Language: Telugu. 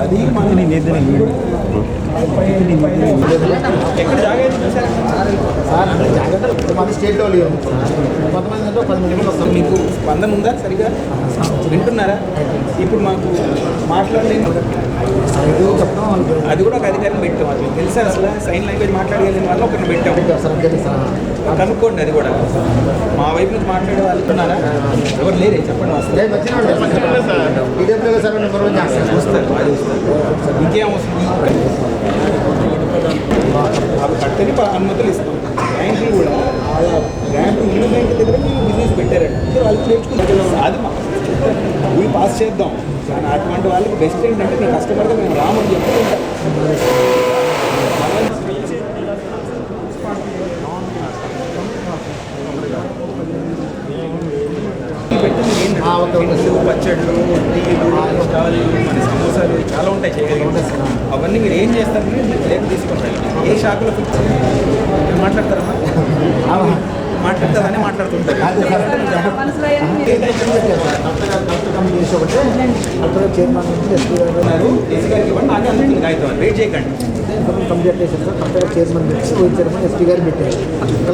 అది ఎక్కడ జాగ్రత్త మన స్టేట్లో లెవెల్ కొంతమంది అంటే పది మంది వస్తాం అసలు మీకు స్పందన ఉందా సరిగా? వింటున్నారా? ఇప్పుడు మాకు వాళ్ళకి అది కూడా ఒక అధికారిని పెట్టాం అది. తెలుసా అసలు? సైన్ లాంగ్వేజ్ మాట్లాడగలిగిన వాళ్ళు ఒకరిని పెట్టాం. కనుక్కోండి అది కూడా. మా వైపు నుంచి మాట్లాడే వాళ్ళు ఉన్నారా? ఎవరు లేరే? చెప్పండి చూస్తారు ఇంకేం వస్తుంది అవి కట్టని అనుమతులు ఇస్తాం. బ్యాంకులు కూడా. బ్యాంక్ దగ్గర మీరు బిజినెస్ పెట్టారండి సో వాళ్ళు నేర్చుకుంటారు అది మా రూల్ పాస్ చేద్దాం. కానీ అటువంటి వాళ్ళకి బెస్ట్ ఏంటంటే మీ కస్టమర్గా మేము రామని. ఇడ్లీలు, పచ్చళ్ళు టీలు స్టాలు మన సమోసాలు చాలా ఉంటాయి అవన్నీ మీరు ఏం చేస్తారు? తీసుకుంటారు. ఏ షాపులో ఫిక్స్ మాట్లాడతారమ్మా మాట్లాడతారని మాట్లాడుతుంటారు. కంపెనీ చేసి ఒకటి అక్కడ చైర్మన్ నుంచి ఎస్పీ గారు వెయిట్ చేయకండి. కంప్లీట్ చేశారు సార్ చైర్మన్ పెట్టి వైస్ చైర్మన్ ఎస్పీ గారు పెట్టారు.